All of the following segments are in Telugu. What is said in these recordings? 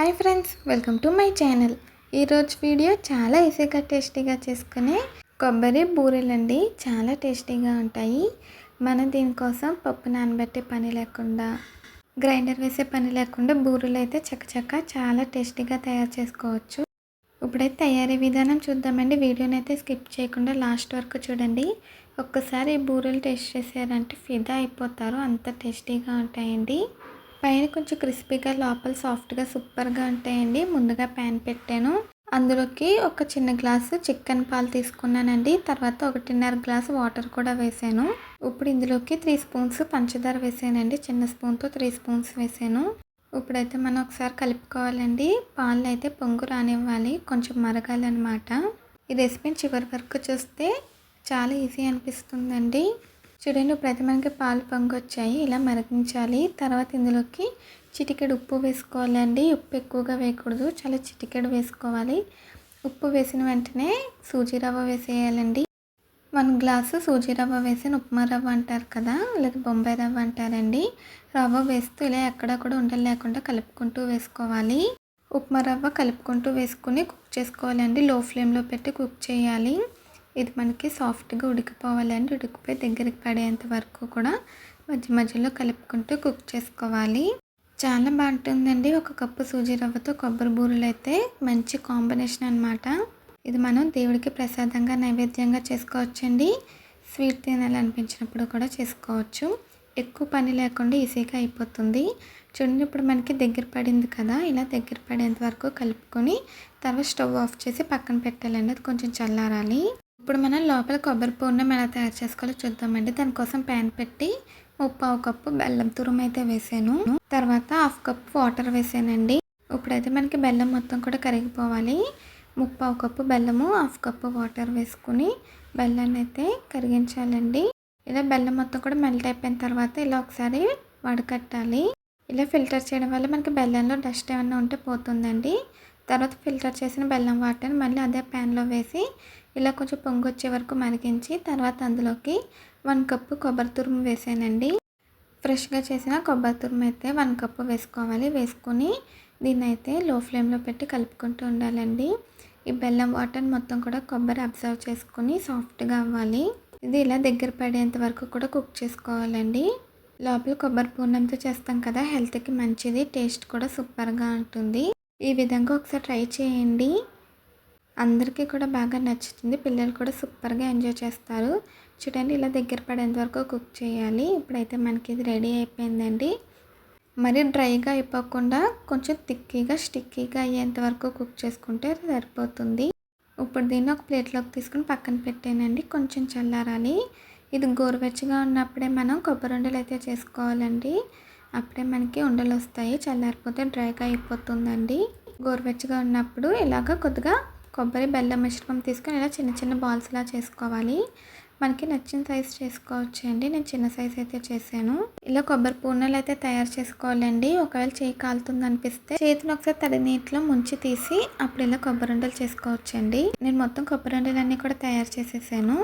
Hi friends welcome to my channel. ఈరోజు వీడియో చాలా ఈజీగా టేస్టీగా చేసుకునే కొబ్బరి బూరెలండి. చాలా టేస్టీగా ఉంటాయి. మనం దీనికోసం పప్పు నానబెట్టే పని లేకుండా గ్రైండర్ వేసే పని లేకుండా బూరెలు అయితే చక్కచక్క చాలా టేస్టీగా తయారు చేసుకోవచ్చు. ఇప్పుడైతే తయారీ విధానం చూద్దామండి. వీడియోని అయితే స్కిప్ చేయకుండా లాస్ట్ వరకు చూడండి. ఒక్కసారి ఈ బూరెలు టేస్ట్ చేశారంటే ఫిదా అయిపోతారు. అంత టేస్టీగా ఉంటాయండి. పైన కొంచెం క్రిస్పీగా లోపల సాఫ్ట్గా సూపర్గా ఉంటాయండి. ముందుగా ప్యాన్ పెట్టాను. అందులోకి ఒక చిన్న గ్లాసు చికెన్ పాలు తీసుకున్నానండి. తర్వాత ఒకటిన్నర గ్లాసు వాటర్ కూడా వేసాను. ఇప్పుడు ఇందులోకి త్రీ స్పూన్స్ పంచదార వేసానండి. చిన్న స్పూన్తో త్రీ స్పూన్స్ వేసాను. ఇప్పుడైతే మనం ఒకసారి కలుపుకోవాలండి. పాలు అయితే పొంగు రానివ్వాలి. కొంచెం మరగాలన్నమాట. ఈ రెసిపీని చివరి వరకు చూస్తే చాలా ఈజీ అనిపిస్తుందండి. చూడండి ఇప్పుడైతే మనకి పాలు పొంగొచ్చాయి. ఇలా మరిగించాలి. తర్వాత ఇందులోకి చిటికెడు ఉప్పు వేసుకోవాలండి. ఉప్పు ఎక్కువగా వేయకూడదు. చాలా చిటికెడు వేసుకోవాలి. ఉప్పు వేసిన వెంటనే సూజీ రవ్వ వేసేయాలండి. వన్ గ్లాసు సూజీ రవ్వ వేసిన ఉప్మా రవ్వ అంటారు కదా లేదా బొంబాయి రవ్వ అంటారండి. రవ్వ వేస్తూ ఇలా ఎక్కడ కూడా ఉండలు లేకుండా కలుపుకుంటూ వేసుకోవాలి. ఉప్మా రవ్వ కలుపుకుంటూ వేసుకుని కుక్ చేసుకోవాలండి. లో ఫ్లేమ్లో పెట్టి కుక్ చేయాలి. ఇది మనకి సాఫ్ట్గా ఉడికిపోవాలండి ఉడికిపోయి దగ్గరికి పడేంత వరకు కూడా మధ్య మధ్యలో కలుపుకుంటూ కుక్ చేసుకోవాలి. చాలా బాగుంటుందండి. ఒక కప్పు సూజీ రవ్వతో కొబ్బరి బూరెలు అయితే మంచి కాంబినేషన్ అనమాట ఇది మనం దేవుడికి ప్రసాదంగా నైవేద్యంగా చేసుకోవచ్చండి. స్వీట్ తినాలనిపించినప్పుడు కూడా చేసుకోవచ్చు. ఎక్కువ పని లేకుండా ఈజీగా అయిపోతుంది. చూడండి ఇప్పుడు మనకి దగ్గర పడింది కదా. ఇలా దగ్గర పడేంత వరకు కలుపుకొని తర్వాత స్టవ్ ఆఫ్ చేసి పక్కన పెట్టాలండి. అది కొంచెం చల్లారాలి. ఇప్పుడు మనం లోపల కొబ్బరి పూర్ణం ఎలా తయారు చేసుకోవాలో చూద్దామండి. దానికోసం ప్యాన్ పెట్టి ముప్పావు కప్పు బెల్లం తురుము అయితే వేసాను. తర్వాత హాఫ్ కప్ వాటర్ వేసానండి. ఇప్పుడైతే మనకి బెల్లం మొత్తం కూడా కరిగిపోవాలి. ముప్పావు కప్పు బెల్లము హాఫ్ కప్పు వాటర్ వేసుకుని బెల్లాన్ని అయితే కరిగించాలండి. ఇలా బెల్లం మొత్తం కూడా మెల్ట్ అయిపోయిన తర్వాత ఇలా ఒకసారి వడకట్టాలి. ఇలా ఫిల్టర్ చేయడం వల్ల మనకి బెల్లంలో డస్ట్ ఏమైనా ఉంటే పోతుందండి. తర్వాత ఫిల్టర్ చేసిన బెల్లం వాటర్ మళ్ళీ అదే ప్యాన్లో వేసి ఇలా కొంచెం పొంగు వచ్చే వరకు మరిగించి తర్వాత అందులోకి వన్ కప్పు కొబ్బరి తురుము వేసానండి. ఫ్రెష్గా చేసిన కొబ్బరి తురుము అయితే వన్ కప్పు వేసుకోవాలి. వేసుకొని దీన్ని అయితే లో ఫ్లేమ్లో పెట్టి కలుపుకుంటూ ఉండాలండి. ఈ బెల్లం వాటర్ మొత్తం కూడా కొబ్బరి అబ్జర్వ్ చేసుకుని సాఫ్ట్గా అవ్వాలి. ఇది ఇలా దగ్గర పడేంత వరకు కూడా కుక్ చేసుకోవాలండి. లోపల కొబ్బరి పూర్ణంతో చేస్తాం కదా హెల్త్కి మంచిది టేస్ట్ కూడా సూపర్గా ఉంటుంది. ఈ విధంగా ఒకసారి ట్రై చేయండి. అందరికీ కూడా బాగా నచ్చుతుంది. పిల్లలు కూడా సూపర్గా ఎంజాయ్ చేస్తారు. చూడండి ఇలా దగ్గర పడేంత వరకు కుక్ చేయాలి. ఇప్పుడైతే మనకి ఇది రెడీ అయిపోయిందండి. మరి డ్రైగా అయిపోకుండా కొంచెం తిక్కీగా స్టిక్కీగా అయ్యేంత వరకు కుక్ చేసుకుంటే సరిపోతుంది. ఇప్పుడు దీన్ని ఒక ప్లేట్లోకి తీసుకుని పక్కన పెట్టానండి. కొంచెం చల్లారాలి. ఇది గోరువెచ్చగా ఉన్నప్పుడే మనం కొబ్బరి ఉండలు అయితే చేసుకోవాలండి. అప్పుడే మనకి ఉండలు వస్తాయి చల్లారిపోతే డ్రైగా అయిపోతుందండి. గోరువెచ్చగా ఉన్నప్పుడు ఇలాగ కొద్దిగా కొబ్బరి బెల్లం మిశ్రమం తీసుకొని ఇలా చిన్న చిన్న బాల్స్లా చేసుకోవాలి. మనకి నచ్చిన సైజ్ చేసుకోవచ్చు అండి. నేను చిన్న సైజ్ అయితే చేశాను. ఇలా కొబ్బరి పూర్ణలు అయితే తయారు చేసుకోవాలండి. ఒకవేళ చేయి కాలుతుంది అనిపిస్తే చేతిని ఒకసారి తడి నీటిలో ముంచి తీసి అప్పుడు ఇలా కొబ్బరి ఉండలు చేసుకోవచ్చు అండి నేను మొత్తం కొబ్బరి ఉండలన్నీ కూడా తయారు చేసేసాను.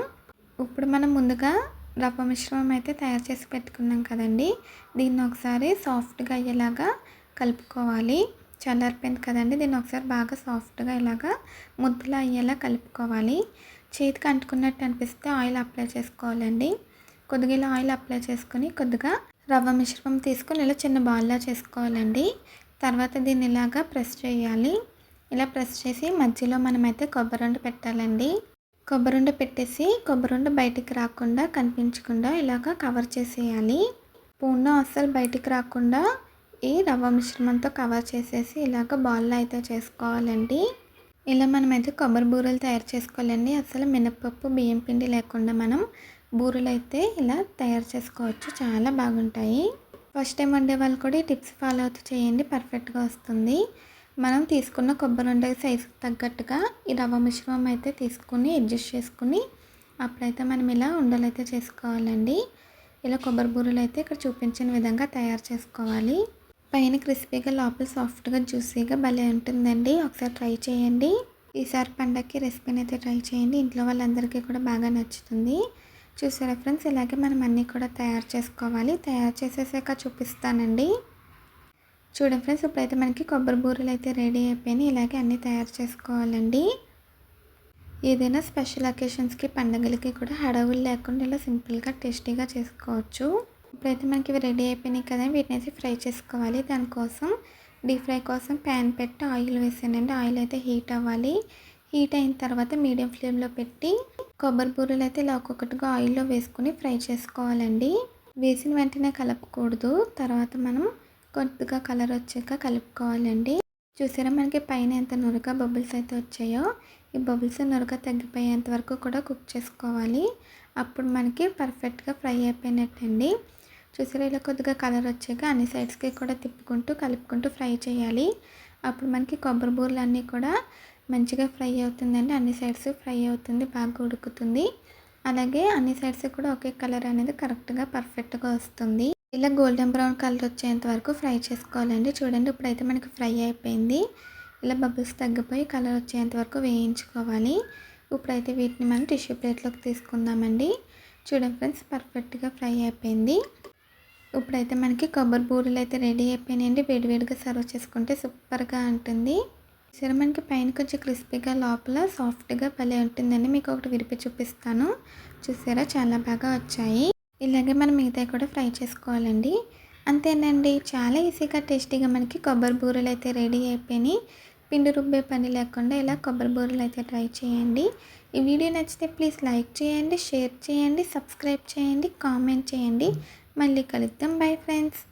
ఇప్పుడు మనం ముందుగా రవ్వ మిశ్రమం అయితే తయారు చేసి పెట్టుకున్నాం కదండి. దీన్ని ఒకసారి సాఫ్ట్గా అయ్యేలాగా కలుపుకోవాలి. చల్లారిపోయింది కదండి. దీన్ని ఒకసారి బాగా సాఫ్ట్గా ఇలాగా ముద్దలా అయ్యేలా కలుపుకోవాలి. చేతికి అంటుకున్నట్టు అనిపిస్తే ఆయిల్ అప్లై చేసుకోవాలండి. కొద్దిగా ఇలా ఆయిల్ అప్లై చేసుకొని కొద్దిగా రవ్వ మిశ్రమం తీసుకొని ఇలా చిన్న బాల్లా చేసుకోవాలండి. తర్వాత దీన్ని ఇలాగా ప్రెస్ చేయాలి. ఇలా ప్రెస్ చేసి మధ్యలో మనమైతే కొబ్బరి పెట్టాలండి. కొబ్బరిండ పెట్టేసి కొబ్బరిండ బయటికి రాకుండా కనిపించకుండా ఇలాగా కవర్ చేసేయాలి. పూర్ణ అస్సలు బయటికి రాకుండా ఈ రవ్వ మిశ్రమంతో కవర్ చేసేసి ఇలాగ బాల్లో అయితే చేసుకోవాలండి. ఇలా మనమైతే కొబ్బరి బూరెలు తయారు చేసుకోవాలండి. అసలు మినపప్పు బియ్యం పిండి లేకుండా మనం బూరెలు అయితే ఇలా తయారు చేసుకోవచ్చు. చాలా బాగుంటాయి. ఫస్ట్ టైం వండే వాళ్ళు కూడా ఈ టిప్స్ ఫాలో అవుతూ చేయండి. పర్ఫెక్ట్గా వస్తుంది. మనం తీసుకున్న కొబ్బరి ఉండే సైజుకి తగ్గట్టుగా ఈ రవ్వ మిశ్రమం అయితే తీసుకుని అడ్జస్ట్ చేసుకుని అప్పుడైతే మనం ఇలా ఉండలైతే చేసుకోవాలండి. ఇలా కొబ్బరి బూరెలు అయితే ఇక్కడ చూపించిన విధంగా తయారు చేసుకోవాలి. పైన క్రిస్పీగా లోపల సాఫ్ట్గా జ్యూసీగా భలే ఉంటుందండి. ఒకసారి ట్రై చేయండి. ఈసారి పండగకి రెసిపీని అయితే ట్రై చేయండి. ఇంట్లో వాళ్ళందరికీ కూడా బాగా నచ్చుతుంది. చూసారా ఫ్రెండ్స్? ఇలాగే మనం అన్నీ కూడా తయారు చేసుకోవాలి. తయారు చేసేసాక చూపిస్తానండి. చూడండి ఫ్రెండ్స్ ఇప్పుడైతే మనకి కొబ్బరి బూరెలు అయితే రెడీ అయిపోయినాయి. ఇలాగే అన్నీ తయారు చేసుకోవాలండి. ఏదైనా స్పెషల్ అకేషన్స్కి పండగలకి కూడా హడావులు లేకుండా ఇలా సింపుల్గా టేస్టీగా చేసుకోవచ్చు. ఇప్పుడైతే మనకి ఇవి రెడీ అయిపోయినాయి కదా వీటిని అయితే ఫ్రై చేసుకోవాలి. దానికోసం డీప్ ఫ్రై కోసం ప్యాన్ పెట్టి ఆయిల్ వేసానండి. ఆయిల్ అయితే హీట్ అవ్వాలి. హీట్ అయిన తర్వాత మీడియం ఫ్లేమ్లో పెట్టి కొబ్బరి బూరెలు అయితే ఇలా ఒక్కొక్కటిగా ఆయిల్లో వేసుకుని ఫ్రై చేసుకోవాలండి. వేసిన వెంటనే కలపకూడదు. తర్వాత మనం కొద్దిగా కలర్ వచ్చాక కలుపుకోవాలండి. చూసారా మనకి పైన ఎంత నురగ బబుల్స్ అయితే వచ్చాయో? ఈ బబుల్స్ నురగ తగ్గిపోయేంత వరకు కూడా కుక్ చేసుకోవాలి. అప్పుడు మనకి పర్ఫెక్ట్గా ఫ్రై అయిపోయినట్టండి. చూసారా ఇలా కొద్దిగా కలర్ వచ్చాక అన్ని సైడ్స్కి కూడా తిప్పుకుంటూ కలుపుకుంటూ ఫ్రై చేయాలి. అప్పుడు మనకి కొబ్బరి బూరలు అన్నీ కూడా మంచిగా ఫ్రై అవుతుందండి. అన్ని సైడ్స్ ఫ్రై అవుతుంది బాగా ఉడుకుతుంది. అలాగే అన్ని సైడ్స్ కూడా ఒకే కలర్ అనేది కరెక్ట్గా పర్ఫెక్ట్గా వస్తుంది. ఇలా గోల్డెన్ బ్రౌన్ కలర్ వచ్చేంత వరకు ఫ్రై చేసుకోవాలండి. చూడండి ఇప్పుడైతే మనకి ఫ్రై అయిపోయింది. ఇలా బబుల్స్ తగ్గిపోయి కలర్ వచ్చేంత వరకు వేయించుకోవాలి. ఇప్పుడైతే వీటిని మనం టిష్యూ ప్లేట్లోకి తీసుకుందామండి. చూడండి ఫ్రెండ్స్ పర్ఫెక్ట్గా ఫ్రై అయిపోయింది. ఇప్పుడైతే మనకి కొబ్బరి బూరెలు అయితే రెడీ అయిపోయినాయండి. వేడివేడిగా సర్వ్ చేసుకుంటే సూపర్గా ఉంటుంది. సరే మనకి పైన కొంచెం క్రిస్పీగా లోపల సాఫ్ట్గా భలే ఉంటుందండి. మీకు ఒకటి విరిపి చూపిస్తాను. చూసారా? చాలా బాగా వచ్చాయి. ఇలాగే మనం మిగతా కూడా ఫ్రై చేసుకోవాలండి. అంతేనండి చాలా ఈజీగా టేస్టీగా మనకి కొబ్బరి బూరెలు అయితే రెడీ అయిపోయినాయి. పిండి రుబ్బే పని లేకుండా ఇలా కొబ్బరి బూరెలు అయితే ట్రై చేయండి. ఈ వీడియో నచ్చితే ప్లీజ్ లైక్ చేయండి షేర్ చేయండి సబ్స్క్రైబ్ చేయండి కామెంట్ చేయండి. మళ్ళీ కలుద్దాం. Bye friends.